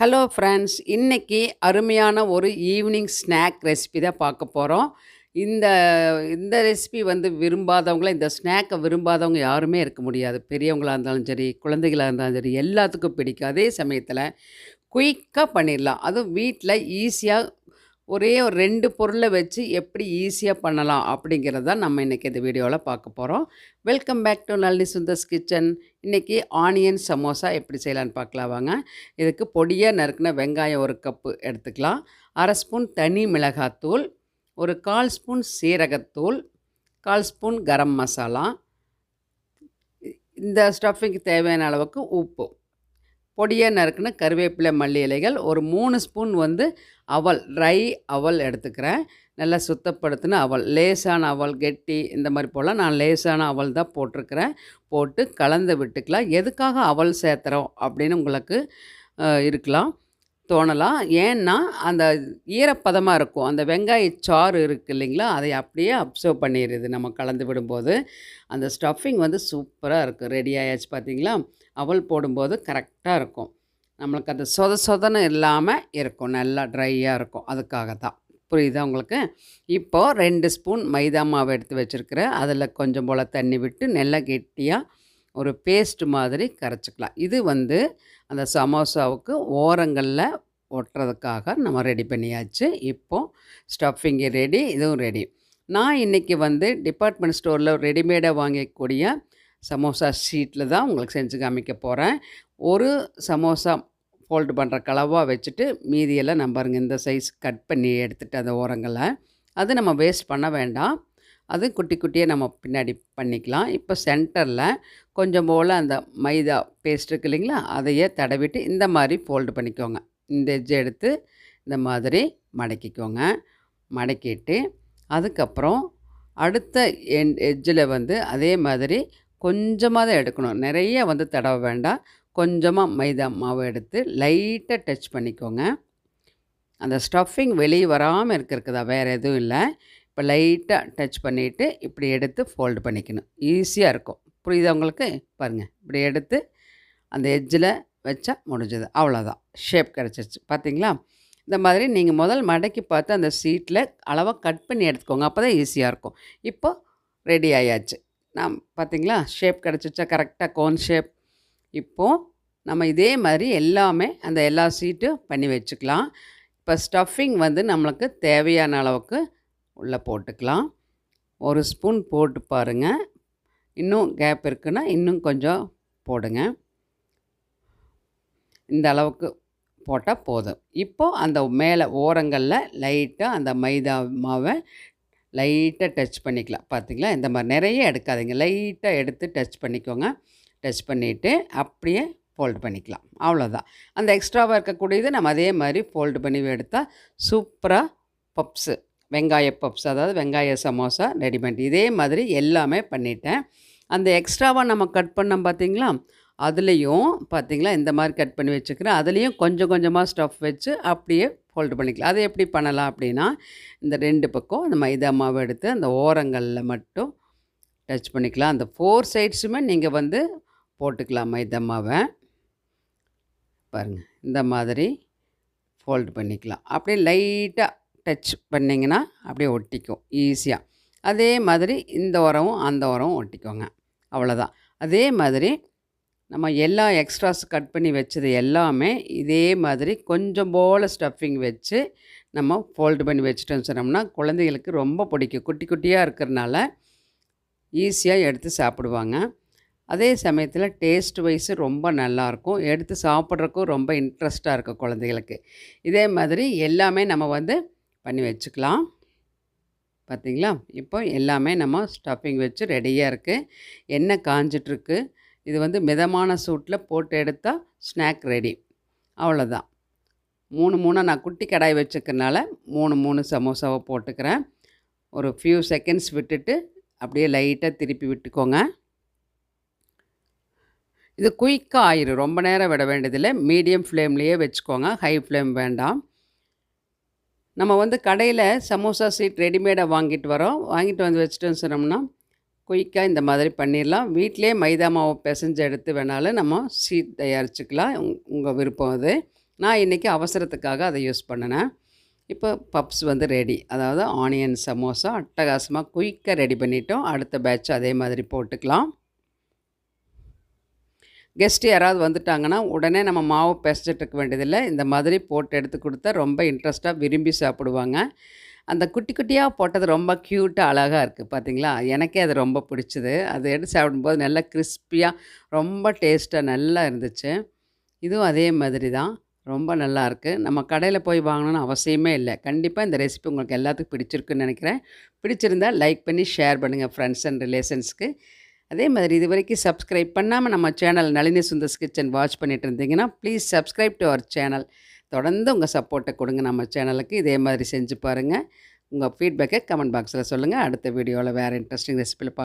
Hello friends இன்றைக்கி அருமையான ஒரு ஈவினிங் ஸ்நாக் ரெசிபி தான் பார்க்க போகிறோம் இந்த இந்த ரெசிபி வந்து விரும்பாதவங்கள இந்த ஸ்நாக்கை விரும்பாதவங்க யாருமே இருக்க முடியாது. பெரியவங்களாக இருந்தாலும் சரி குழந்தைகளாக இருந்தாலும் சரி எல்லாத்துக்கும் பிடிக்கும். அதே சமயத்தில் குயிக்காக பண்ணிடலாம். அதுவும் வீட்டில் ஈஸியாக ஒரே ஒரு ரெண்டு பொருளை வச்சு எப்படி ஈஸியாக பண்ணலாம் அப்படிங்கிறத நம்ம இன்றைக்கி இந்த வீடியோவில் பார்க்க போகிறோம் welcome back to Nalini Sundar's kitchen இன்றைக்கி ஆனியன் சமோசா எப்படி செய்யலான்னு பார்க்கலாம் வாங்க. இதுக்கு பொடியாக நறுக்கின வெங்காயம் ஒரு கப்பு எடுத்துக்கலாம். அரை ஸ்பூன் தனி மிளகாத்தூள் ஒரு கால் ஸ்பூன் சீரகத்தூள் கால் ஸ்பூன் கரம் மசாலா. இந்த ஸ்டஃபிங்க்கு தேவையான அளவுக்கு உப்பு. பொடியாக நறுக்குன்னு கருவேப்பிலை மல்லி இலைகள் ஒரு மூணு ஸ்பூன் வந்து அவல் ட்ரை அவல் எடுத்துக்கிறேன். நல்லா சுத்தப்படுத்தின அவல் லேசான அவல் கெட்டி இந்த மாதிரி போல் நான் லேசான அவல் தான் போட்டிருக்கிறேன். போட்டு கலந்து விட்டுக்கலாம். எதுக்காக அவல் சேர்த்துறோம் அப்படின்னு உங்களுக்கு இருக்கலாம். தோணலாம். ஏன்னா அந்த ஈரப்பதமாக இருக்கும். அந்த வெங்காய சாறு இருக்குது இல்லைங்களா? அதை அப்படியே அப்சர்வ் பண்ணிடுது. நம்ம கலந்து விடும்போது அந்த ஸ்டஃபிங் வந்து சூப்பராக இருக்கும். ரெடி ஆயாச்சு பார்த்தீங்களா? அவல் போடும்போது கரெக்டாக இருக்கும். நம்மளுக்கு அந்த சொத சொதன்னு இல்லாமல் இருக்கும். நல்லா ட்ரையாக இருக்கும். அதுக்காக தான். புரியுதா உங்களுக்கு? இப்போது ரெண்டு ஸ்பூன் மைதா மாவு எடுத்து வச்சுருக்கிறேன். அதில் கொஞ்சம் போல் தண்ணி விட்டு நல்லா கெட்டியாக ஒரு பேஸ்ட் மாதிரி கரைச்சிக்கலாம். இது வந்து அந்த சமோசாவுக்கு ஓரங்களில் ஒட்டுறதுக்காக நம்ம ரெடி பண்ணியாச்சு. இப்போது ஸ்டஃபிங்கு ரெடி இதுவும் ரெடி நான் இன்றைக்கி வந்து டிபார்ட்மெண்ட் ஸ்டோரில் ரெடிமேடாக வாங்கக்கூடிய சமோசா ஷீட்டில் தான் உங்களுக்கு செஞ்சு காமிக்க போகிறேன் ஒரு சமோசா ஃபோல்டு பண்ணுற கலவாக வச்சுட்டு மீதியெல்லாம் நம்பாருங்க இந்த சைஸ் கட் பண்ணி எடுத்துகிட்டு அந்த ஓரங்களை. அது நம்ம வேஸ்ட் பண்ண வேண்டாம். அது குட்டி குட்டியாக நம்ம பின்னாடி பண்ணிக்கலாம். இப்போ சென்டரில் கொஞ்சம் போல் அந்த மைதா பேஸ்ட் இருக்கு இல்லைங்களா? அதையே தடவிட்டு இந்த மாதிரி ஃபோல்டு பண்ணிக்கோங்க. இந்த எஜ்ஜை எடுத்து இந்த மாதிரி மடக்கிக்கோங்க. மடக்கிட்டு அதுக்கப்புறம் அடுத்த என் எஜ்ஜில் வந்து அதே மாதிரி கொஞ்சமாக தான் எடுக்கணும். நிறைய வந்து தடவ வேண்டாம். கொஞ்சமாக மைதா மாவு எடுத்து லைட்டாக டச் பண்ணிக்கோங்க. அந்த ஸ்டஃபிங் வெளியே வராமல் இருக்கிறதுதா வேறு எதுவும் இல்லை. இப்போ லைட்டாக டச் பண்ணிவிட்டு இப்படி எடுத்து ஃபோல்டு பண்ணிக்கணும். ஈஸியாக இருக்கும். புரியுதவங்களுக்கு பாருங்கள் இப்படி எடுத்து அந்த எஜ்ஜில் வச்சா முடிஞ்சது. அவ்வளோதான் ஷேப் கிடச்சிருச்சு. பார்த்தீங்களா இந்த மாதிரி நீங்கள் முதல் மடக்கி பார்த்து அந்த சீட்டில் அளவாக கட் பண்ணி எடுத்துக்கோங்க. அப்போ தான் ஈஸியாக இருக்கும். இப்போ ரெடி ஆயாச்சு. நான் பார்த்தீங்களா ஷேப் கிடச்சிச்சா கரெக்டாக கோன் ஷேப் இப்போது நம்ம இதே மாதிரி எல்லாமே அந்த எல்லா சீட்டும் பண்ணி வச்சுக்கலாம். இப்போ ஸ்டஃபிங் வந்து நம்மளுக்கு தேவையான அளவுக்கு உள்ளே போட்டுக்கலாம். ஒரு ஸ்பூன் போட்டு பாருங்கள் இன்னும் கேப் இருக்குன்னா இன்னும் கொஞ்சம் போடுங்க. இந்த அளவுக்கு போட்டால் போதும். இப்போது அந்த மேலே ஓரங்களில் லைட்டாக அந்த மைதா மாவை லைட்டாக டச் பண்ணிக்கலாம். பார்த்திங்களா இந்த மாதிரி நிறைய எடுக்காதீங்க. லைட்டாக எடுத்து டச் பண்ணிக்கோங்க. டச் பண்ணிவிட்டு அப்படியே ஃபோல்டு பண்ணிக்கலாம். அவ்வளோதான் அந்த எக்ஸ்ட்ராவாக இருக்கக்கூடியது நம்ம அதே மாதிரி ஃபோல்டு பண்ணி எடுத்தால் சூப்பராக பப்ஸு வெங்காய பப்ஸ் அதாவது வெங்காய சமோசா ரெடிமேட். இதே மாதிரி எல்லாமே பண்ணிட்டேன். அந்த எக்ஸ்ட்ராவாக நம்ம கட் பண்ணோம் பார்த்திங்களா அதுலேயும் பார்த்தீங்களா இந்த மாதிரி கட் பண்ணி வச்சுக்கிறேன். அதுலேயும் கொஞ்சம் கொஞ்சமாக ஸ்டஃப் வச்சு அப்படியே ஃபோல்டு பண்ணிக்கலாம். அதை எப்படி பண்ணலாம் அப்படின்னா இந்த ரெண்டு பக்கம் அந்த மைதா மாவு எடுத்து அந்த ஓரங்களில் மட்டும் டச் பண்ணிக்கலாம். அந்த ஃபோர் சைட்ஸுமே நீங்கள் வந்து போட்டுக்கலாம் மைதா மாவை. பாருங்கள் இந்த மாதிரி ஃபோல்டு பண்ணிக்கலாம். அப்படியே லைட்டாக டச் பண்ணிங்கன்னா அப்படியே ஒட்டிக்கும் ஈஸியாக அதே மாதிரி இந்த உரமும் அந்த உரமும் ஒட்டிக்கோங்க. அவ்வளோதான் அதே மாதிரி நம்ம எல்லா எக்ஸ்ட்ராஸ் கட் பண்ணி வச்சது எல்லாமே இதே மாதிரி கொஞ்சம் போல் ஸ்டஃபிங் வச்சு நம்ம ஃபோல்டு பண்ணி வச்சுட்டோம்னு சொன்னோம்னா குழந்தைகளுக்கு ரொம்ப பிடிக்கும். குட்டி குட்டியாக இருக்கிறனால ஈஸியாக எடுத்து சாப்பிடுவாங்க. அதே சமயத்தில் டேஸ்ட் வைஸு ரொம்ப நல்லாயிருக்கும். எடுத்து சாப்பிட்றக்கும் ரொம்ப இன்ட்ரெஸ்ட்டாக இருக்கும் குழந்தைகளுக்கு. இதே மாதிரி எல்லாமே நம்ம வந்து பண்ணி வச்சுக்கலாம். பார்த்திங்களா? இப்போ எல்லாமே நம்ம ஸ்டஃபிங் வச்சு ரெடியாக இருக்குது எண்ணெய் காஞ்சிட்ருக்கு. இது வந்து மிதமான சூட்டில் போட்டு எடுத்தால் ஸ்நாக் ரெடி அவ்வளோதான் மூணு மூணாக நான் குட்டி கடாய் வச்சுக்கிறனால மூணு மூணு சமோசாவை போட்டுக்கிறேன். ஒரு ஃபியூ செகண்ட்ஸ் விட்டுட்டு அப்படியே லைட்டாக திருப்பி விட்டுக்கோங்க. இது குயிக்காக ஆயிரும். ரொம்ப நேரம் விட வேண்டியதில்லை. மீடியம் ஃப்ளேம்லேயே வச்சுக்கோங்க. ஹை ஃப்ளேம் வேண்டாம். நம்ம வந்து கடையில் சமோசா சீட் ரெடிமேடாக வாங்கிட்டு வரோம். வாங்கிட்டு வந்து வச்சுட்டோன்னு சொன்னோம்னா குயிக்காக இந்த மாதிரி பண்ணிடலாம். வீட்டிலே மைதா மாவு பிசைஞ்சு எடுத்து வேணாலும் நம்ம சீட் தயாரிச்சுக்கலாம். உங் உங்கள் விருப்பம் அது. நான் இன்றைக்கி அவசரத்துக்காக அதை யூஸ் பண்ணினேன். இப்போ பப்ஸ் வந்து ரெடி அதாவது ஆனியன் சமோசா அட்டகாசமாக குயிக்காக ரெடி பண்ணிட்டோம். அடுத்த பேட்ச் அதே மாதிரி போட்டுக்கலாம். கெஸ்ட் யாராவது வந்துட்டாங்கன்னா உடனே நம்ம மாவு பிசைச்சிட்டு இருக்க வேண்டியதில்லை. இந்த மாதிரி போட்டு எடுத்து கொடுத்தா ரொம்ப இன்ட்ரெஸ்ட்டாக விரும்பி சாப்பிடுவாங்க. அந்த குட்டி குட்டியாக போட்டது ரொம்ப க்யூட்டாக அழகாக இருக்குது பார்த்தீங்களா எனக்கே அது ரொம்ப பிடிச்சிது. அது எடுத்து சாப்பிடும்போது நல்லா கிறிஸ்பியாக ரொம்ப டேஸ்ட்டாக நல்லா இருந்துச்சு. இதுவும் அதே மாதிரி தான். ரொம்ப நல்லாயிருக்கு நம்ம கடையில் போய் வாங்கணும்னு அவசியமே இல்லை. கண்டிப்பாக இந்த ரெசிபி உங்களுக்கு எல்லாத்துக்கும் பிடிச்சிருக்குன்னு நினைக்கிறேன். பிடிச்சிருந்தா லைக் பண்ணி ஷேர் பண்ணுங்கள் ஃப்ரெண்ட்ஸ் அண்ட் ரிலேஷன்ஸ்க்கு அதே மாதிரி இது வரைக்கும் சப்ஸ்கிரைப் பண்ணாமல் நம்ம channel Nalini Sundar's kitchen watch பண்ணிட்டு இருந்தீங்கன்னா please subscribe to our channel தொடர்ந்து உங்கள் சப்போர்ட்டை கொடுங்க நம்ம சேனலுக்கு இதே மாதிரி செஞ்சு பாருங்கள் உங்கள் ஃபீட்பேக்கை கமெண்ட் பாக்ஸில் சொல்லுங்கள் அடுத்த வீடியோவில் வேறு இன்ட்ரெஸ்டிங் ரெசிபியில்